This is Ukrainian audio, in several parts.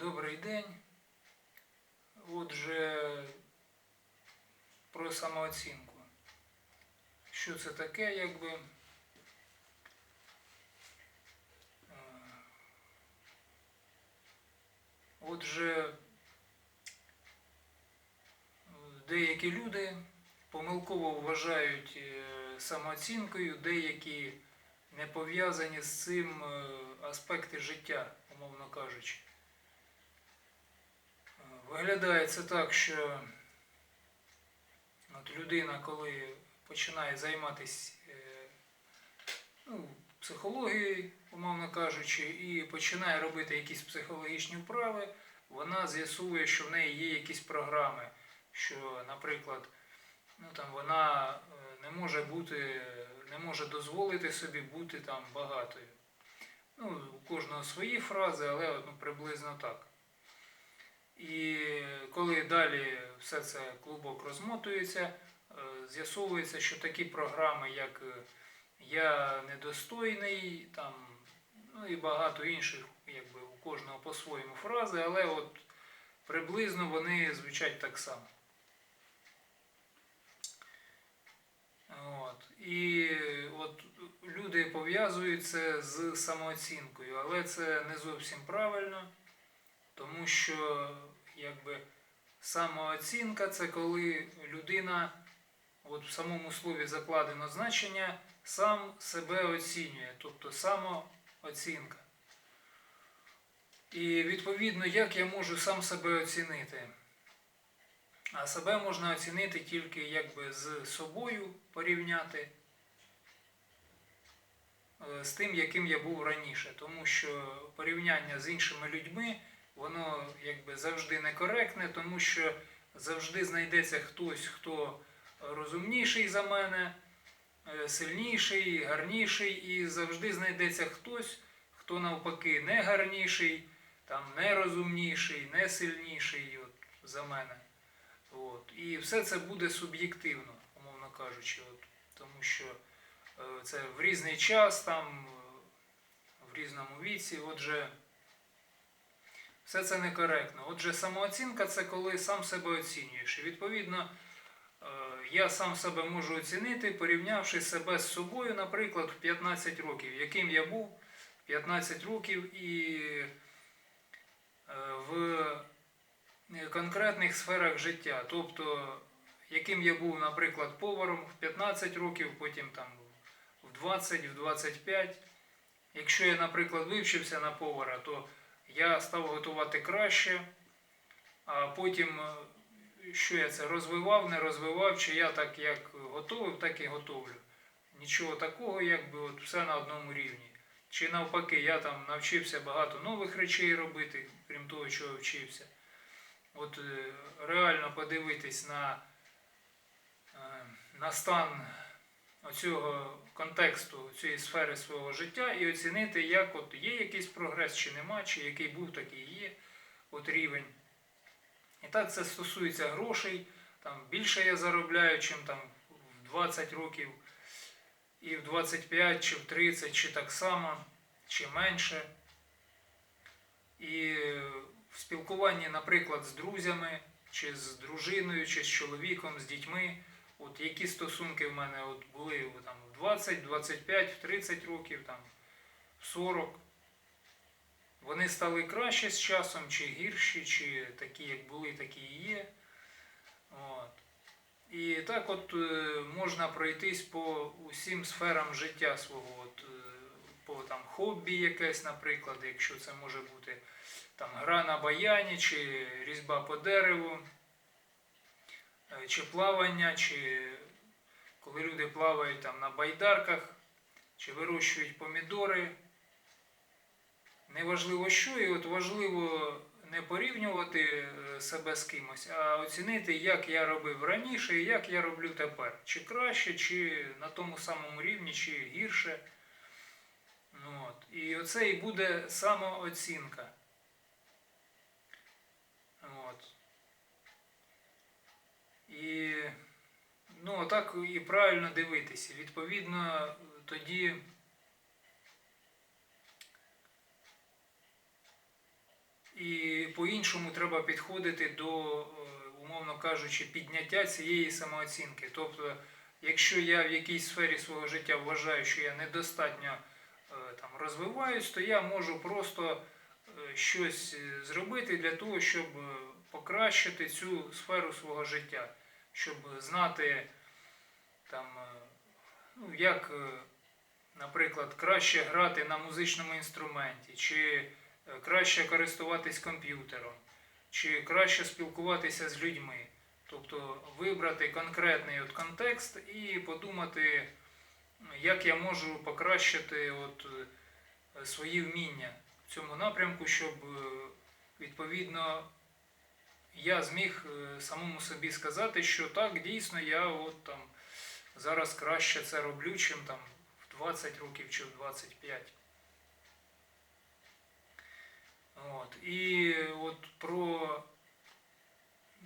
Добрий день. Отже, про самооцінку. Що це таке, якби? Е, Отже, деякі люди помилково вважають е, самооцінкою деякі не пов'язані з цим е, аспекти життя, умовно кажучи. Виглядає це так, що от людина, коли починає займатися е, ну, психологією, умовно кажучи, і починає робити якісь психологічні вправи, вона з'ясує, що в неї є якісь програми, що, наприклад, ну, там, вона е, не може бути, не може дозволити собі бути там багатою. Ну, у кожного свої фрази, але ну, приблизно так. І коли далі все це клубок розмотується, е, з'ясовується, що такі програми, як е, Я недостойний, там, ну і багато інших, якби у кожного по-своєму фрази, але от приблизно вони звучать так само. От. І от люди пов'язують це з самооцінкою, але це не зовсім правильно, тому що якби самооцінка це коли людина, от в самому слові закладено значення, сам себе оцінює, тобто самооцінка. І відповідно, як я можу сам себе оцінити? А себе можна оцінити тільки якби з собою порівняти е, з тим, яким я був раніше. Тому що порівняння з іншими людьми, воно якби завжди некоректне, тому що завжди знайдеться хтось, хто розумніший за мене, е, сильніший, гарніший, і завжди знайдеться хтось, хто навпаки не гарніший, там, не розумніший, не сильніший от, за мене. От. І все це буде суб'єктивно, умовно кажучи, от, тому що е, це в різний час, там, е, в різному віці. Отже, все це некоректно. Отже, самооцінка це коли сам себе оцінюєш. І відповідно, е, я сам себе можу оцінити, порівнявши себе з собою, наприклад, в 15 років, яким я був 15 років і е, в конкретних сферах життя. Тобто, яким я був, наприклад, поваром в 15 років, потім там в 20, в 25. Якщо я, наприклад, вивчився на повара, то я став готувати краще, а потім, е, що я це розвивав, не розвивав, чи я так як готовив, так і готовлю. Нічого такого, якби от все на одному рівні. Чи навпаки, я там навчився багато нових речей робити, крім того, чого вчився. От е, реально подивитись на, е, на стан оцього контексту цієї сфери свого життя і оцінити, як от є якийсь прогрес чи нема, чи який був, такий є от рівень. І так це стосується грошей. Там більше я заробляю, чим там в 20 років, і в 25, чи в 30, чи так само, чи менше. І в спілкуванні, наприклад, з друзями, чи з дружиною, чи з чоловіком, з дітьми. От які стосунки в мене от були в 20, 25, в 30 років, там, в 40. Вони стали краще з часом, чи гірші, чи такі, як були, такі і є. От. І так от е, можна пройтись по усім сферам життя свого. От, е, по там, хобі якесь, наприклад, якщо це може бути там, гра на баяні, чи різьба по дереву, чи плавання, чи коли люди плавають там, на байдарках, чи вирощують помідори. Неважливо що, і от важливо не порівнювати е, себе з кимось, а оцінити, як я робив раніше і як я роблю тепер. Чи краще, чи на тому самому рівні, чи гірше. Ну, от. І оце і буде самооцінка. От. І ну, так і правильно дивитися. Відповідно, тоді. І по-іншому треба підходити до, е, умовно кажучи, підняття цієї самооцінки. Тобто, якщо я в якійсь сфері свого життя вважаю, що я недостатньо е, там, розвиваюсь, то я можу просто е, щось зробити для того, щоб покращити цю сферу свого життя, щоб знати там, е, ну, як, е, наприклад, краще грати на музичному інструменті, чи е, краще користуватись комп'ютером, чи краще спілкуватися з людьми. Тобто вибрати конкретний от контекст і подумати, як я можу покращити от, свої вміння в цьому напрямку, щоб відповідно я зміг е, самому собі сказати, що так, дійсно, я от там зараз краще це роблю, чим там в 20 років чи в 25. От. І от про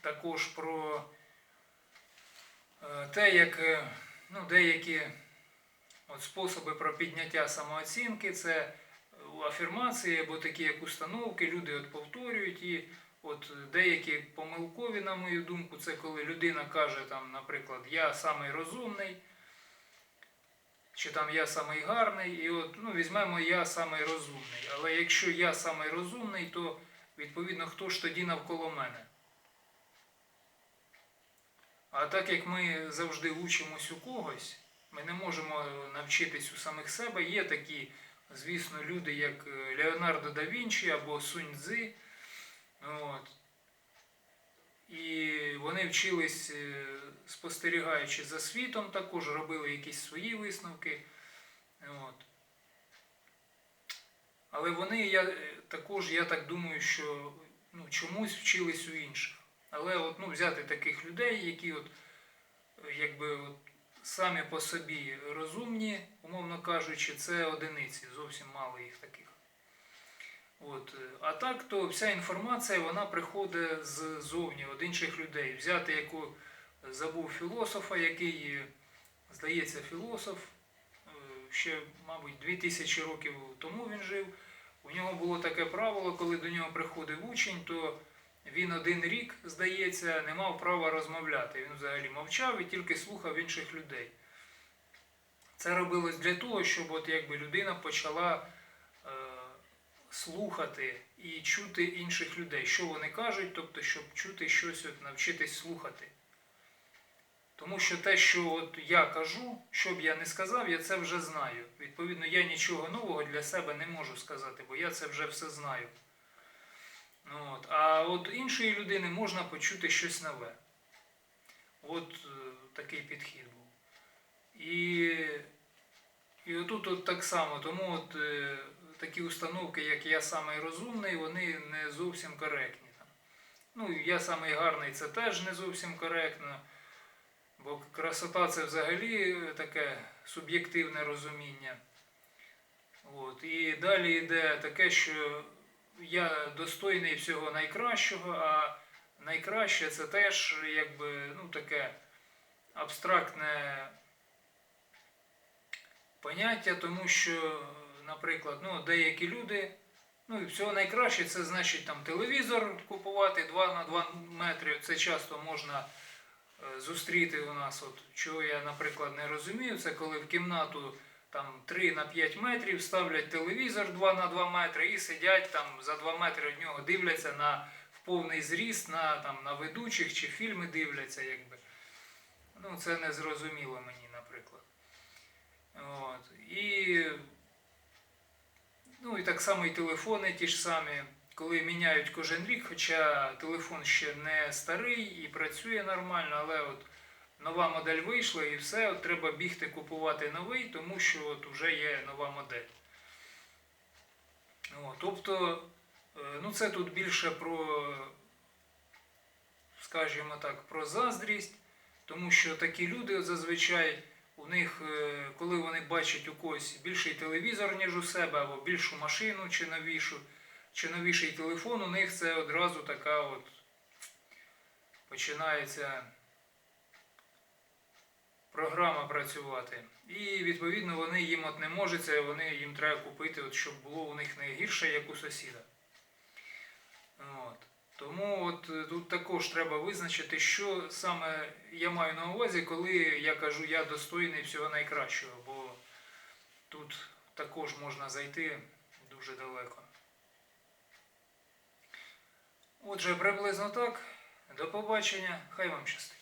також про е, те, як е, ну, деякі от способи про підняття самооцінки, це афірмації або такі як установки, люди от повторюють і от деякі помилкові, на мою думку, це коли людина каже, там, наприклад, я самий розумний, чи там я самий гарний, і от ну, візьмемо я самий розумний. Але якщо я самий розумний, то відповідно хто ж тоді навколо мене? А так як ми завжди учимось у когось, ми не можемо навчитись у самих себе. Є такі, звісно, люди, як е, Леонардо да Вінчі або Сунь Цзи. От. І вони вчились, е, спостерігаючи за світом, також робили якісь свої висновки. От. Але вони я, е, також, я так думаю, що ну, чомусь вчились у інших. Але от, ну, взяти таких людей, які от, якби, от, самі по собі розумні, умовно кажучи, це одиниці, зовсім мало їх таких. От. е, А так, то вся інформація вона приходить ззовні, від інших людей. Взяти яку забув філософа, який, е, здається, філософ, е, ще, мабуть, 2000 років тому він жив. У нього було таке правило, коли до нього приходив учень, то він один рік, здається, не мав права розмовляти. Він взагалі мовчав і тільки слухав інших людей. Це робилось для того, щоб от якби людина почала е, слухати і чути інших людей, що вони кажуть, тобто, щоб чути щось, от, навчитись слухати. Тому що те, що от я кажу, що б я не сказав, я це вже знаю. Відповідно, я нічого нового для себе не можу сказати, бо я це вже все знаю. Ну, От. А от іншої людини можна почути щось нове. От е, такий підхід був. І, і отут от так само, тому от е, такі установки, як я самий розумний, вони не зовсім коректні. Ну, я самий гарний, це теж не зовсім коректно. Бо красота це взагалі таке суб'єктивне розуміння. От. І далі йде таке, що я достойний всього найкращого, а найкраще це теж якби ну, таке абстрактне поняття, тому що, наприклад, ну, деякі люди, ну і всього найкраще це значить там телевізор купувати 2 на 2 метри. Це часто можна е, зустріти у нас. От, чого я, наприклад, не розумію, це коли в кімнату там 3 на 5 метрів ставлять телевізор 2 на 2 метри і сидять там за 2 метри від нього, дивляться на в повний зріст на, там, на ведучих чи фільми дивляться. якби. Ну, це не зрозуміло мені, наприклад. От. І, ну, і так само і телефони ті ж самі, коли міняють кожен рік, хоча телефон ще не старий і працює нормально, але от нова модель вийшла і все, от треба бігти купувати новий, тому що от вже є нова модель. От, тобто, е, ну це тут більше про, скажімо так, про заздрість, тому що такі люди зазвичай у них, е, коли вони бачать у когось більший телевізор, ніж у себе, або більшу машину чи новішу, чи новіший телефон, у них це одразу така от починається програма працювати. І відповідно вони їм от не можеться, вони їм треба купити, от, щоб було у них не гірше, як у сусіда. Тому от е, тут також треба визначити, що саме я маю на увазі, коли я кажу, я достойний всього найкращого, бо тут також можна зайти дуже далеко. Отже, приблизно так. До побачення. Хай вам щастить.